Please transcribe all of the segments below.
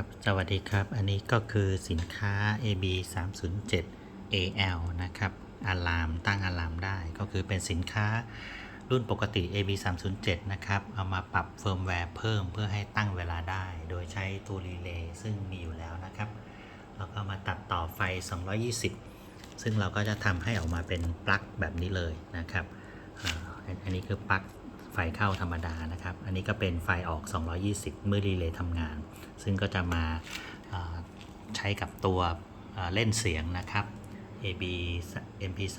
ครับ สวัสดีครับ อันนี้ก็คือสินค้า AB 3 0 7 AL นะครับอะลามตั้งอะลามได้ ก็คือเป็นสินค้ารุ่นปกติ AB 3 0 7นะครับ เอามาปรับเฟิร์มแวร์เพิ่มเพื่อให้ตั้งเวลาได้ โดยใช้ตัวรีเลย์ซึ่งมีอยู่แล้วนะครับ แล้วก็มาตัดต่อไฟ 220 ซึ่งเราก็จะทำให้ออกมาเป็นปลั๊กแบบนี้เลยนะครับ อันนี้คือปลั๊ก ไฟเข้าธรรมดานะครับ อันนี้ก็เป็นไฟออก 220 เมื่อรีเลย์ทำงาน ซึ่งก็จะมาใช้กับตัวเล่นเสียงนะครับ AB MP3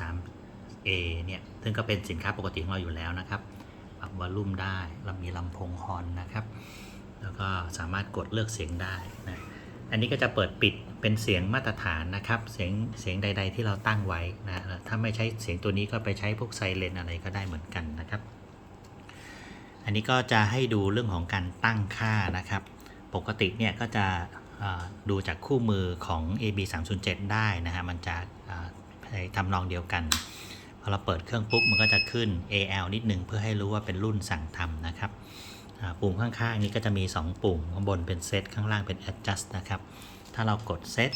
A เนี่ย ซึ่งก็เป็นสินค้าปกติของเราอยู่แล้วนะครับปรับวอลลุ่มได้เรามีลำโพงฮอนนะครับ แล้วก็สามารถกดเลือกเสียงได้นะ อันนี้ก็จะเปิดปิดเป็นเสียงมาตรฐานนะครับ เสียงเสียงใด ๆ ที่เราตั้งไว้นะ ถ้าไม่ใช้เสียงตัวนี้ก็ไปใช้พวกไซเรนอะไรก็ได้เหมือนกันนะครับ อันนี้ก็จะให้ดูเรื่องของการตั้งค่านะครับ ปกติเนี่ยก็จะดูจากคู่มือของ AB 3 0 7ได้นะฮะ มันจะในทำนองเดียวกัน พอเราเปิดเครื่องปุ๊บมันก็จะขึ้น AL นิดนึงเพื่อให้รู้ว่าเป็นรุ่นสั่งทำนะครับปุ่มข้างๆนี้ก็จะมี 2 ปุ่ม ข้างบนเป็น Set ข้างล่างเป็น Adjust นะครับ ถ้าเรากด Set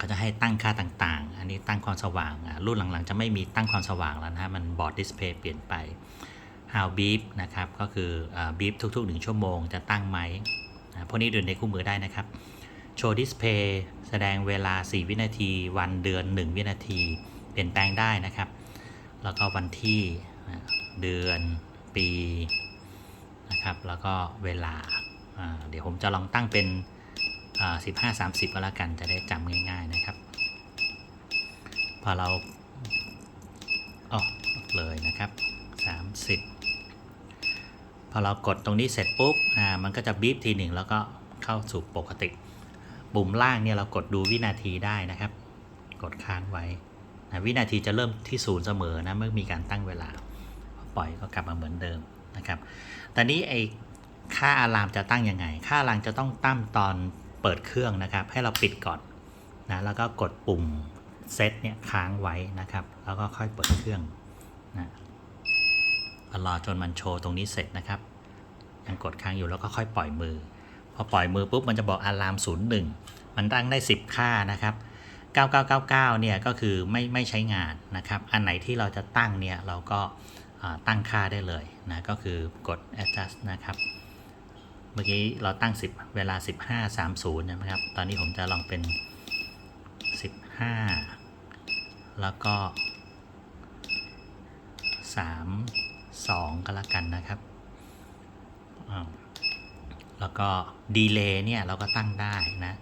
ก็จะให้ตั้งค่าต่างๆ อันนี้ตั้งความสว่าง รุ่นหลังๆ จะไม่มีตั้งความสว่างแล้วนะฮะ มันบอร์ดดิสเพย์เปลี่ยนไป How Beep นะครับ ก็คือ Beep ทุกๆ 1 ชั่วโมงจะตั้งไหมพวกนี้ดูในคู่มือได้นะครับ Show Display แสดงเวลา 4 วินาที วันเดือน 1 วินาที เปลี่ยนแปลงได้นะครับ แล้วก็วันที่เดือนปีนะครับ แล้วก็เวลา เดี๋ยวผมจะลองตั้งเป็นอ่า15 30 ก็แล้วกันจะได้จำง่าย ๆนะครับ พอเราอ๋อเลยนะครับ 30 อเรากดตรงนี้เสร็จปุ๊บอ่ามันก็จะบีบทีหนึ่งแล้วก็เข้าสู่ปกติ ปุ่มล่างเนี่ยเรากดดูวินาทีได้นะครับ กดค้างไว้นะวินาทีจะเริ่มที่ศูนย์เสมอนะเมื่อมีการตั้งเวลา ปล่อยก็กลับมาเหมือนเดิมนะครับตอนนี้ไอ้ค่าอะลามจะตั้งยังไง ค่าอะลามจะต้องตั้งตอนเปิดเครื่องนะครับ ให้เราปิดก่อนนะแล้วก็กดปุ่มเซตเนี่ยค้างไว้นะครับ แล้วก็ค่อยเปิดเครื่องนะ รอจนมันโชว์ตรงนี้เสร็จนะครับ ยังกดค้างอยู่แล้วก็ค่อยปล่อยมือ พอปล่อยมือปุ๊บมันจะบอกอะลาม01 มันตั้งได้ 10 ค่านะครับ 9999 เนี่ยก็คือไม่ไม่ใช้งานนะครับ อันไหนที่เราจะตั้งเนี่ยเราก็ตั้งค่าได้เลยนะก็คือกด adjust นะครับ เมื่อกี้เราตั้ง 10 เวลา 15.30นะครับ ตอนนี้ผมจะลองเป็น 15 แล้วก็ 3 2 ก็แล้วกันนะครับ แล้วก็ดีเลย์เนี่ยเราก็ตั้งได้นะ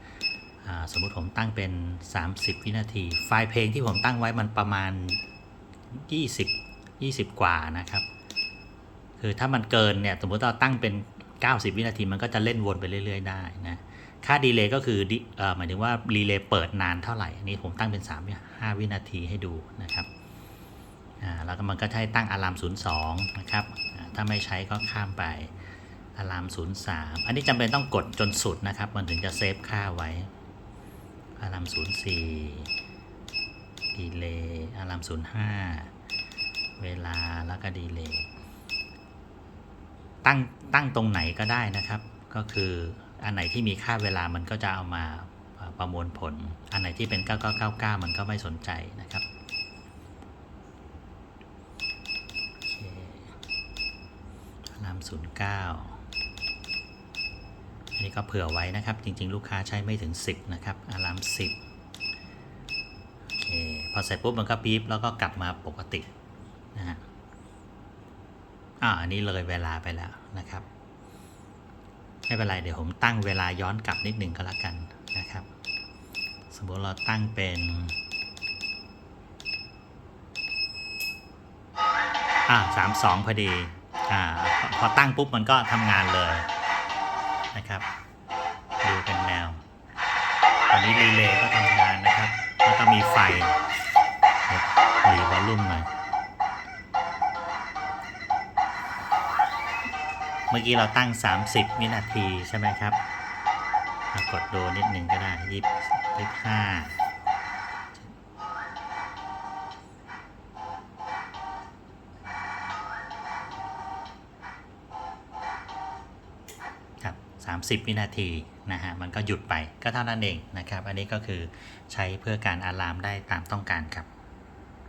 สมมุติผมตั้งเป็น 30 วินาที ไฟล์เพลงที่ผมตั้งไว้มันประมาณ 20 20 กว่านะครับ คือถ้ามันเกินเนี่ยสมมติเราตั้งเป็น 90 วินาทีมันก็จะเล่นวนไปเรื่อย ๆ ได้นะค่าดีเลย์ก็คือดิเอ่อหมายถึงว่ารีเลย์เปิดนานเท่าไหร่อันนี้ผมตั้งเป็น 3 5 วินาทีให้ดูนะครับ แล้วก็มันก็ให้ตั้งอะลาม 02 นะครับถ้าไม่ใช้ก็ข้ามไปอะลาม 03 อันนี้จำเป็นต้องกดจนสุดนะครับ มันถึงจะเซฟค่าไว้อะลาม 04 ดีเลย์อะลาม 05 เวลาแล้วก็ดีเลย์ตั้งตั้งตรงไหนก็ได้นะครับ ก็คืออันไหนที่มีค่าเวลามันก็จะเอามาประมวลผล อันไหนที่เป็น 9999 มันก็ไม่สนใจนะครับโอเค ลาม09อันนี้ก็เผื่อไว้นะครับ จริง ๆ ลูกค้าใช้ไม่ถึง 10 นะครับอาราม10โอเค พอเสร็จปุ๊บมันก็ปี๊บแล้วก็กลับมาปกตินะฮะอ่าอันนี้เลยเวลาไปแล้วนะครับ ไม่เป็นไรเดี๋ยวผมตั้งเวลาย้อนกลับนิดหนึ่งก็แล้วกันนะครับ สมมติเราตั้งเป็นอ่าสามสองพอดี อ่าพอตั้งปุ๊บมันก็ทำงานเลยนะครับ ดูเป็นแนว ตอนนี้รีเลย์ก็ทำงานนะครับ แล้วก็มีไฟเดี๋ยวหลีวอลลุ่มหน่อย เมื่อกี้เราตั้ง 30 วินาทีใช่ไหมครับ กดดูนิดหนึ่งก็ได้ยี่สิบห้า 30 วินาทีนะฮะมันก็หยุดไปก็เท่านั้นเองนะครับ อันนี้ก็คือใช้เพื่อการอะลามได้ตามต้องการครับ